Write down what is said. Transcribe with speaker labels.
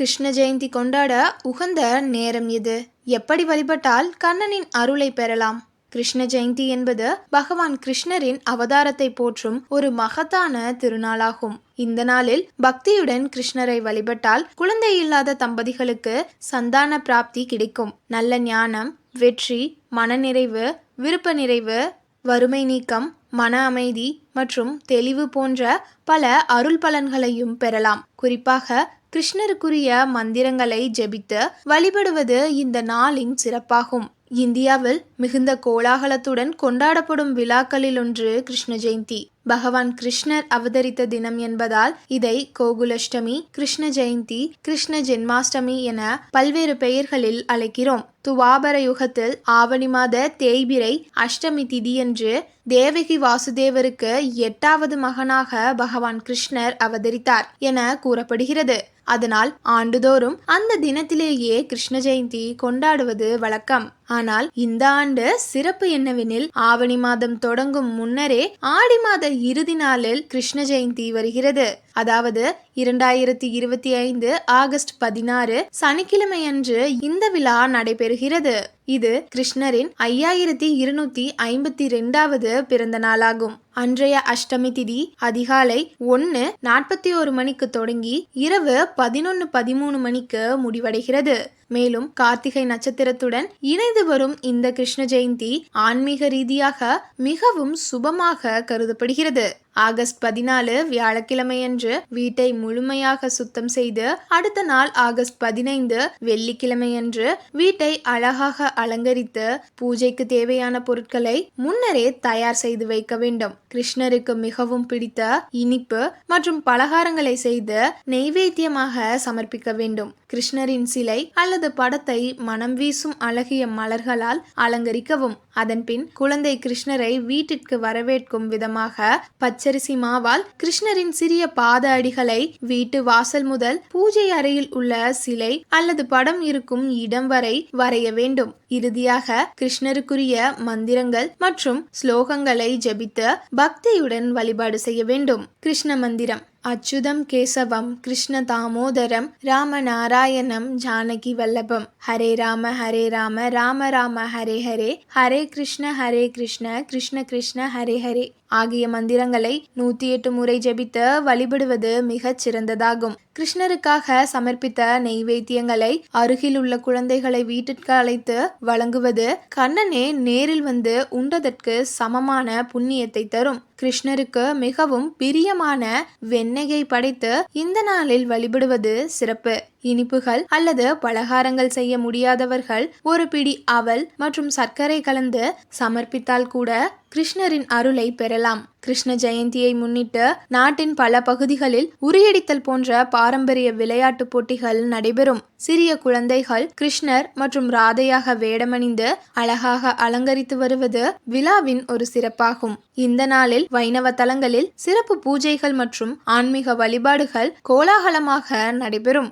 Speaker 1: கிருஷ்ண ஜெயந்தி கொண்டாட உகந்த நேரம் எது எப்படி வழிபட்டால் கண்ணனின் அருளை பெறலாம். கிருஷ்ண ஜெயந்தி என்பது பகவான் கிருஷ்ணரின் அவதாரத்தை போற்றும் ஒரு மகத்தான திருநாளாகும். இந்த நாளில் பக்தியுடன் கிருஷ்ணரை வழிபட்டால் குழந்தை இல்லாத தம்பதிகளுக்கு சந்தான பிராப்தி கிடைக்கும். நல்ல ஞானம் வெற்றி மனநிறைவு விருப்ப நிறைவு வறுமை நீக்கம் மன அமைதி மற்றும் தெளிவு போன்ற பல அருள் பலன்களையும் பெறலாம். குறிப்பாக கிருஷ்ணருக்குரிய மந்திரங்களை ஜெபித்து வழிபடுவது இந்த நாளின் சிறப்பாகும். இந்தியாவில் மிகுந்த கோலாகலத்துடன் கொண்டாடப்படும் விழாக்களில் ஒன்று கிருஷ்ண ஜெயந்தி. பகவான் கிருஷ்ணர் அவதரித்த தினம் என்பதால் இதை கோகுலஷ்டமி கிருஷ்ண ஜெயந்தி கிருஷ்ண ஜென்மாஷ்டமி என பல்வேறு பெயர்களில் அழைக்கிறோம். துவாபர யுகத்தில் ஆவணி மாத தேய்பிரை அஷ்டமி திதியன்று தேவகி வாசுதேவருக்கு எட்டாவது மகனாக பகவான் கிருஷ்ணர் அவதரித்தார் என கூறப்படுகிறது. அதனால் ஆண்டுதோறும் அந்த தினத்திலேயே கிருஷ்ண ஜெயந்தி கொண்டாடுவது வழக்கம். ஆனால் இந்த ஆண்டு சிறப்பு என்னவெனில் ஆவணி மாதம் தொடங்கும் முன்னரே ஆடி மாத இறுதி நாளில் கிருஷ்ண ஜெயந்தி வருகிறது. அதாவது இரண்டாயிரத்தி இருபத்தி ஐந்து ஆகஸ்ட் பதினாறு சனிக்கிழமை அன்று இந்த விழா நடைபெறுகிறது. இது கிருஷ்ணரின் ஐயாயிரத்தி இருநூத்தி ஐம்பத்தி ரெண்டாவது பிறந்த நாளாகும். அன்றைய அஷ்டமி திதி அதிகாலை ஒன்று நாற்பத்தி ஒரு மணிக்கு தொடங்கி இரவு பதினொன்று பதிமூணு மணிக்கு முடிவடைகிறது. மேலும் கார்த்திகை நட்சத்திரத்துடன் இணைந்து வரும் இந்த கிருஷ்ண ஜெயந்தி ஆன்மீக ரீதியாக மிகவும் சுபமாக கருதப்படுகிறது. ஆகஸ்ட் பதினாலு வியாழக்கிழமையன்று வீட்டை முழுமையாக சுத்தம் செய்து அடுத்த நாள் ஆகஸ்ட் பதினைந்து வெள்ளிக்கிழமையன்று வீட்டை அழகாக அலங்கரித்து பூஜைக்கு தேவையான பொருட்களை முன்னரே தயார் செய்து வைக்க வேண்டும். கிருஷ்ணருக்கு மிகவும் பிடித்த இனிப்பு மற்றும் பலகாரங்களை செய்து நெய்வேத்தியமாக சமர்ப்பிக்க வேண்டும். கிருஷ்ணரின் சிலை அல்லது படத்தை மனம் வீசும் அழகிய மலர்களால் அலங்கரிக்கவும். அதன்பின் குழந்தை கிருஷ்ணரை வீட்டிற்கு வரவேற்கும் விதமாக பச்சை பச்சரிசி மாவால் கிருஷ்ணரின் சிறிய பாத அடிகளை வீட்டு வாசல் முதல் பூஜை அறையில் உள்ள சிலை அல்லது படம் இருக்கும் இடம் வரை வரைய வேண்டும். இறுதியாக கிருஷ்ணருக்குரிய மந்திரங்கள் மற்றும் ஸ்லோகங்களை ஜபித்து பக்தியுடன் வழிபாடு செய்ய வேண்டும். கிருஷ்ண மந்திரம். அச்சுதம் கேசவம் கிருஷ்ண தாமோதரம் ராம நாராயணம் ஜானகி வல்லபம். ஹரே ராம ஹரே ராம ராம ராம ஹரே ஹரே. ஹரே கிருஷ்ண ஹரே கிருஷ்ண கிருஷ்ண கிருஷ்ண ஹரே ஹரே. ஆகிய மந்திரங்களை நூத்தி எட்டு முறை ஜெபித்து வழிபடுவது மிகச் சிறந்ததாகும். கிருஷ்ணருக்காக சமர்ப்பித்த நெய்வேத்தியங்களை அருகில் உள்ள குழந்தைகளை வீட்டிற்கு அழைத்து வழங்குவது கண்ணனே நேரில் வந்து உண்டதற்கு சமமான புண்ணியத்தை தரும். கிருஷ்ணருக்கு மிகவும் பிரியமான வெண்ணெயை படைத்து இந்த நாளில் வழிபடுவது சிறப்பு. இனிப்புகள் அல்லது பலகாரங்கள் செய்ய முடியாதவர்கள் ஒரு பிடி அவல் மற்றும் சர்க்கரை கலந்து சமர்ப்பித்தால் கூட கிருஷ்ணரின் அருளை பெறலாம். கிருஷ்ண ஜெயந்தியை முன்னிட்டு நாட்டின் பல பகுதிகளில் உரியடித்தல் போன்ற பாரம்பரிய விளையாட்டு போட்டிகள் நடைபெறும். சிறிய குழந்தைகள் கிருஷ்ணர் மற்றும் ராதையாக வேடமணிந்து அழகாக அலங்கரித்து வருவது விழாவின் ஒரு சிறப்பாகும். இந்த நாளில் வைணவ தலங்களில் சிறப்பு பூஜைகள் மற்றும் ஆன்மீக வழிபாடுகள் கோலாகலமாக நடைபெறும்.